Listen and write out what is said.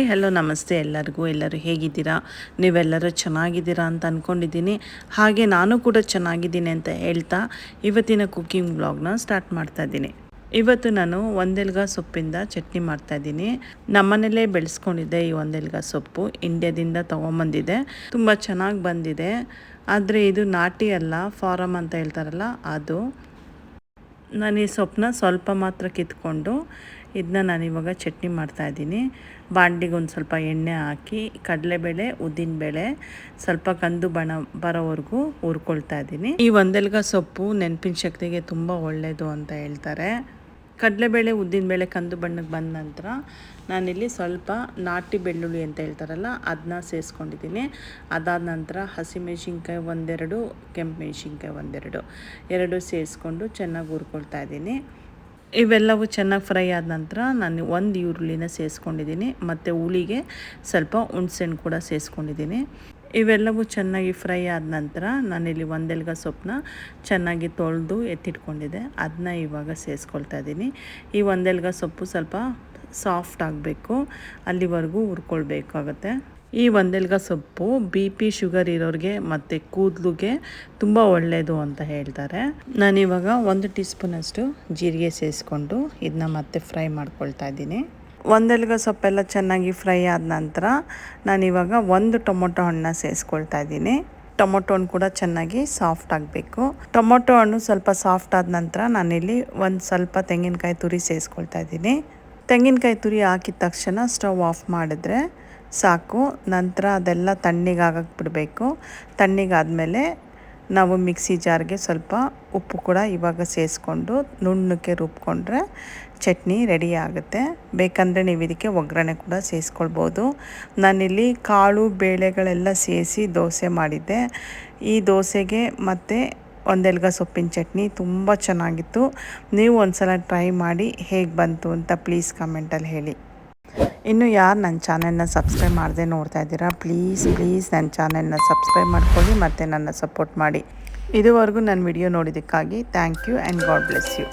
Hi, hello, ನಮಸ್ತೆ ಎಲ್ಲರಿಗೂ. ಎಲ್ಲರೂ ಹೇಗಿದ್ದೀರಾ? ನೀವೆಲ್ಲರೂ ಚೆನ್ನಾಗಿದ್ದೀರಾ ಅಂತ ಅಂದ್ಕೊಂಡಿದ್ದೀನಿ ಹಾಗೆ ನಾನು ಕೂಡ ಚೆನ್ನಾಗಿದ್ದೀನಿ ಅಂತ ಹೇಳ್ತಾ ಇವತ್ತಿನ ಕುಕ್ಕಿಂಗ್ ಬ್ಲಾಗ್ನ ಸ್ಟಾರ್ಟ್ ಮಾಡ್ತಾ ಇದ್ದೀನಿ. ಇವತ್ತು ನಾನು ಒಂದೆಲ್ಗ ಸೊಪ್ಪಿಂದ ಚಟ್ನಿ ಮಾಡ್ತಾಯಿದ್ದೀನಿ ನಮ್ಮನೇಲೆ ಬೆಳೆಸ್ಕೊಂಡಿದ್ದೆ ಈ ಒಂದೆಲ್ಗ ಸೊಪ್ಪು. ಇಂಡ್ಯಾದಿಂದ ತೊಗೊಂಬಂದಿದೆ. ತುಂಬ ಚೆನ್ನಾಗಿ ಬಂದಿದೆ. ಆದರೆ ಇದು ನಾಟಿ ಅಲ್ಲ ಫಾರಮ್ ಅಂತ ಹೇಳ್ತಾರಲ್ಲ, ಅದು ನಾನು ಈ ಸೊಪ್ಪನ್ನ ಸ್ವಲ್ಪ ಮಾತ್ರ ಕಿತ್ಕೊಂಡು ಇದನ್ನ ನಾನು ಇವಾಗ ಚಟ್ನಿ ಮಾಡ್ತಾಯಿದ್ದೀನಿ ಬಾಂಡಿಗೆ ಒಂದು ಸ್ವಲ್ಪ ಎಣ್ಣೆ ಹಾಕಿ, ಕಡಲೆಬೇಳೆ ಉದ್ದಿನಬೇಳೆ ಸ್ವಲ್ಪ ಕಂದು ಬಣ ಬರೋವರೆಗೂ ಹುರ್ಕೊಳ್ತಾ ಇದ್ದೀನಿ. ಈ ಒಂದೆಲ್ಗ ಸೊಪ್ಪು ನೆನಪಿನ ಶಕ್ತಿಗೆ ತುಂಬ ಒಳ್ಳೆಯದು ಅಂತ ಹೇಳ್ತಾರೆ. ಕಡಲೆಬೇಳೆ ಉದ್ದಿನಬೇಳೆ ಕಂದು ಬಣ್ಣಕ್ಕೆ ಬಂದ ನಂತರ ನಾನಿಲ್ಲಿ ಸ್ವಲ್ಪ ನಾಟಿ ಬೆಳ್ಳುಳ್ಳಿ ಅಂತ ಹೇಳ್ತಾರಲ್ಲ ಅದನ್ನ ಸೇರಿಸ್ಕೊಂಡಿದ್ದೀನಿ ಅದಾದ ನಂತರ ಹಸಿಮೆಣ್ಸಿನ್ಕಾಯಿ ಒಂದೆರಡು, ಕೆಂಪು ಮೆಣಸಿನ್ಕಾಯಿ ಒಂದೆರಡು, ಎರಡು ಸೇರಿಸ್ಕೊಂಡು ಚೆನ್ನಾಗಿ ಹುರ್ಕೊಳ್ತಾ ಇದ್ದೀನಿ. ಇವೆಲ್ಲವೂ ಚೆನ್ನಾಗಿ ಫ್ರೈ ಆದ ನಂತರ ನಾನು ಒಂದು ಈರುಳ್ಳಿನ ಸೇರಿಸ್ಕೊಂಡಿದ್ದೀನಿ ಮತ್ತು ಹುಳಿಗೆ ಸ್ವಲ್ಪ ಹುಣ್ಸೆಹಣ್ಣು ಕೂಡ ಸೇರಿಸ್ಕೊಂಡಿದ್ದೀನಿ ಇವೆಲ್ಲವೂ ಚೆನ್ನಾಗಿ ಫ್ರೈ ಆದ ನಂತರ ನಾನಿಲ್ಲಿ ಒಂದೆಲ್ಗ ಸೊಪ್ಪನ್ನ ಚೆನ್ನಾಗಿ ತೊಳೆದು ಎತ್ತಿಟ್ಕೊಂಡಿದ್ದೆ. ಅದನ್ನ ಇವಾಗ ಸೇರಿಸ್ಕೊಳ್ತಾ ಇದ್ದೀನಿ. ಈ ಒಂದೆಲ್ಗ ಸೊಪ್ಪು ಸ್ವಲ್ಪ ಸಾಫ್ಟ್ ಆಗಬೇಕು. ಅಲ್ಲಿವರೆಗೂ ಹುರ್ಕೊಳ್ಬೇಕಾಗತ್ತೆ. ಈ ಒಂದೆಲ್ಗ ಸೊಪ್ಪು ಬಿ ಪಿ ಶುಗರ್ ಇರೋರಿಗೆ ಮತ್ತು ಕೂದಲಿಗೆ ತುಂಬ ಒಳ್ಳೆಯದು ಅಂತ ಹೇಳ್ತಾರೆ. ನಾನಿವಾಗ ಒಂದು ಟೀ ಸ್ಪೂನಷ್ಟು ಜೀರಿಗೆ ಸೇರಿಸ್ಕೊಂಡು ಇದನ್ನ ಮತ್ತೆ ಫ್ರೈ ಮಾಡ್ಕೊಳ್ತಾ ಇದ್ದೀನಿ. ಒಂದೆಲ್ಗ ಸೊಪ್ಪೆಲ್ಲ ಚೆನ್ನಾಗಿ ಫ್ರೈ ಆದ ನಂತರ ನಾನಿವಾಗ ಒಂದು ಟೊಮೊಟೊ ಹಣ್ಣನ್ನ ಸೇರಿಸ್ಕೊಳ್ತಾ ಇದ್ದೀನಿ. ಟೊಮೊಟೊ ಹಣ್ಣು ಕೂಡ ಚೆನ್ನಾಗಿ ಸಾಫ್ಟ್ ಆಗಬೇಕು. ಟೊಮೊಟೊ ಹಣ್ಣು ಸ್ವಲ್ಪ ಸಾಫ್ಟ್ ಆದ ನಂತರ ನಾನಿಲ್ಲಿ ಒಂದು ಸ್ವಲ್ಪ ತೆಂಗಿನಕಾಯಿ ತುರಿ ಸೇರಿಸ್ಕೊಳ್ತಾ ಇದ್ದೀನಿ. ತೆಂಗಿನಕಾಯಿ ತುರಿ ಹಾಕಿದ ತಕ್ಷಣ ಸ್ಟವ್ ಆಫ್ ಮಾಡಿದ್ರೆ ಸಾಕು. ನಂತರ ಅದೆಲ್ಲ ತಣ್ಣಗಾಗಕ್ಕೆ ಬಿಡಬೇಕು. ತಣ್ಣಗಾದ್ಮೇಲೆ ನಾವು ಮಿಕ್ಸಿ ಜಾರ್ಗೆ ಸ್ವಲ್ಪ ಉಪ್ಪು ಕೂಡ ಇವಾಗ ಸೇರಿಸ್ಕೊಂಡು ನುಣ್ಣಕ್ಕೆ ರುಬ್ಕೊಂಡ್ರೆ ಚಟ್ನಿ ರೆಡಿ ಆಗುತ್ತೆ. ಬೇಕಂದರೆ ನೀವು ಇದಕ್ಕೆ ಒಗ್ಗರಣೆ ಕೂಡ ಸೇರಿಸ್ಕೊಳ್ಬೋದು ನಾನಿಲ್ಲಿ ಕಾಳು, ಬೇಳೆಗಳೆಲ್ಲ ಸೇರಿಸಿ ದೋಸೆ ಮಾಡಿದ್ದೆ. ಈ ದೋಸೆಗೆ ಮತ್ತು ಒಂದೆಲ್ಗ ಸೊಪ್ಪಿನ ಚಟ್ನಿ ತುಂಬ ಚೆನ್ನಾಗಿತ್ತು. ನೀವು ಒಂದು ಸಲ ಟ್ರೈ ಮಾಡಿ ಹೇಗೆ ಬಂತು ಅಂತ ಪ್ಲೀಸ್ ಕಮೆಂಟಲ್ಲಿ ಹೇಳಿ. ಇನ್ನು ಯಾರು ನನ್ನ ಚಾನೆಲ್ನ ಸಬ್ಸ್ಕ್ರೈಬ್ ಮಾಡದೆ ನೋಡ್ತಾ ಇದ್ದೀರಾ ಪ್ಲೀಸ್ ಪ್ಲೀಸ್ ನನ್ನ ಚಾನೆಲ್ನ ಸಬ್ಸ್ಕ್ರೈಬ್ ಮಾಡ್ಕೊಳ್ಳಿ ಮತ್ತು ನನ್ನ ಸಪೋರ್ಟ್ ಮಾಡಿ. ಇದುವರೆಗೂ ನನ್ನ video ನೋಡಿದ್ದಕ್ಕಾಗಿ thank you and God bless you